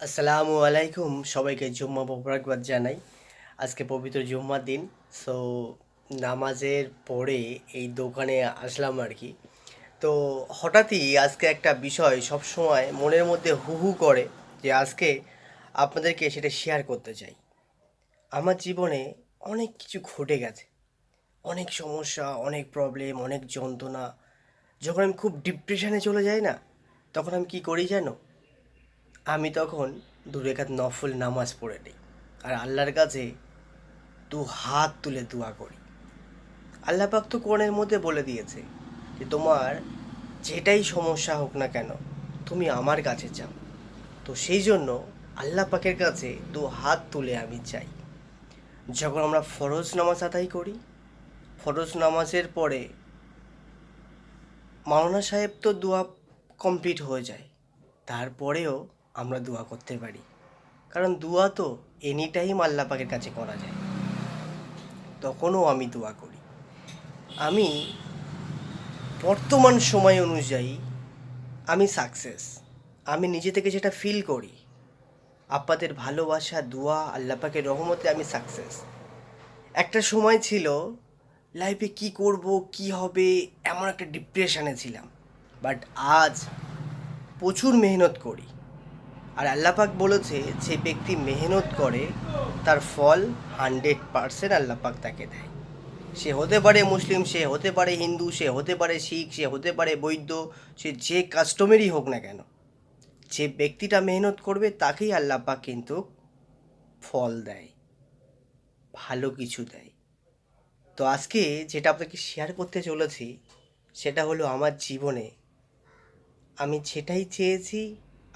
আসসালামু আলাইকুম সবাইকে জুম্মা মোবারকবাদ জানাই। আজকে পবিত্র জুম্মার দিন সো নামাজের পরে এই দোকানে আসলাম আর কি। তো হঠাৎই আজকে একটা বিষয় সব সময় মনের মধ্যে হু হু করে যে আজকে আপনাদেরকে সেটা শেয়ার করতে চাই। আমার জীবনে অনেক কিছু ঘটে গেছে। অনেক সমস্যা, অনেক প্রবলেম অনেক যন্ত্রণা। যখন আমি খুব ডিপ্রেশনে চলে যাই না, তখন আমি কী করি জানো? আমি তখন দু রেখাত নফল নামাজ পড়ে নিই। আর আল্লাহর কাছে দু হাত তুলে দোয়া করি। আল্লাহ পাক তো কোরআনের মধ্যে বলে দিয়েছে যে, তোমার যেটাই সমস্যা হোক না কেন, তুমি আমার কাছে যাও। তো সেই জন্য আল্লাহ পাকের কাছে দু হাত তুলে আমি চাই। যখন আমরা ফরজ নামাজ আদায় করি, ফরজ নামাজের পরে মাওলানা সাহেব তো দোয়া কমপ্লিট হয়ে যায়। তারপরেও আমরা দোয়া করতে পারি। কারণ দোয়া তো এনি টাইম আল্লাহ পাকের কাছে করা যায়। তখনও আমি দোয়া করি। আমি বর্তমান সময় অনুযায়ী আমি সাকসেস আমি নিজে থেকে যেটা ফিল করি, আপাদের ভালোবাসা, দোয়া, আল্লাহ পাকের রহমতে আমি সাকসেস একটা সময় ছিল লাইফে কি করব, কি হবে, এমন একটা ডিপ্রেশনে ছিলাম। বাট আজ প্রচুর মেহনত করি। আর আল্লাপাক বলেছে, যে ব্যক্তি মেহনত করে, তার ফল হান্ড্রেড পারসেন্ট আল্লাপাক তাকে দেয়। সে হতে পারে মুসলিম, সে হতে পারে হিন্দু, সে হতে পারে শিখ, সে হতে পারে বৈদ্য, সে যে কাস্টমারই হোক না কেন, যে ব্যক্তিটা মেহনত করবে, তাকেই আল্লাপাক কিন্তু ফল দেয়, ভালো কিছু দেয়। তো আজকে যেটা আপনাকে শেয়ার করতে চলেছি, সেটা হলো আমার জীবনে আমি যেটাই চেয়েছি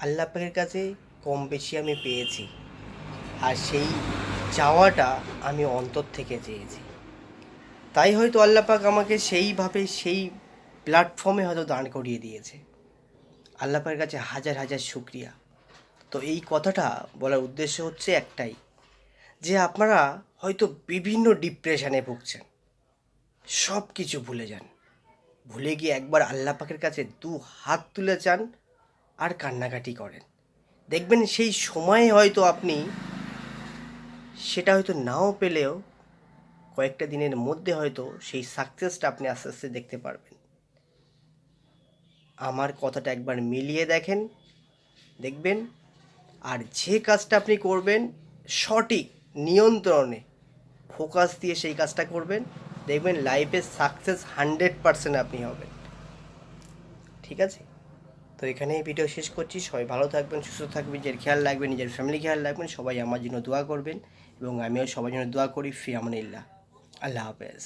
আল্লাহ পাকের কাছে কম বেশি আমি পেয়েছি। আর সেই চাওয়াটা আমি অন্তর থেকে চেয়েছি। তাই হয়তো আল্লাহ পাক আমাকে সেইভাবে সেই প্ল্যাটফর্মে হয়তো দাঁড় করিয়ে দিয়েছে। আল্লাহ পাকের কাছে হাজার হাজার শুক্রিয়া। তো এই কথাটা বলার উদ্দেশ্য হচ্ছে একটাই, যে আপনারা হয়তো বিভিন্ন ডিপ্রেশনে ভুগছেন। সব কিছু ভুলে যান। ভুলে গিয়ে একবার আল্লাহ পাকের কাছে দু হাত তুলে চান আর কান্নাকাটি করেন। দেখবেন সেই সময়ে হয়তো আপনি সেটা হয়তো নাও পেলেও কয়েকটা দিনের মধ্যে হয়তো সেই সাকসেসটা আপনি আস্তে আস্তে দেখতে পারবেন। আমার কথাটা একবার মিলিয়ে দেখেন, দেখবেন, আর যে কাজটা আপনি করবেন সঠিক নিয়ন্ত্রণে ফোকাস দিয়ে সেই কাজটা করবেন, দেখবেন লাইফে সাকসেস হান্ড্রেড পারসেন্ট আপনি হবেন। ঠিক আছে? তো এখানেই ভিডিও শেষ করছি। সবাই ভালো থাকবেন, সুস্থ থাকবেন, নিজের খেয়াল রাখবেন, নিজের ফ্যামিলি খেয়াল রাখবেন। সবাই আমার জন্য দোয়া করবেন এবং আমিও সবার জন্য দোয়া করি। ফি আমনিল্লাহ। আল্লাহ হাফেজ।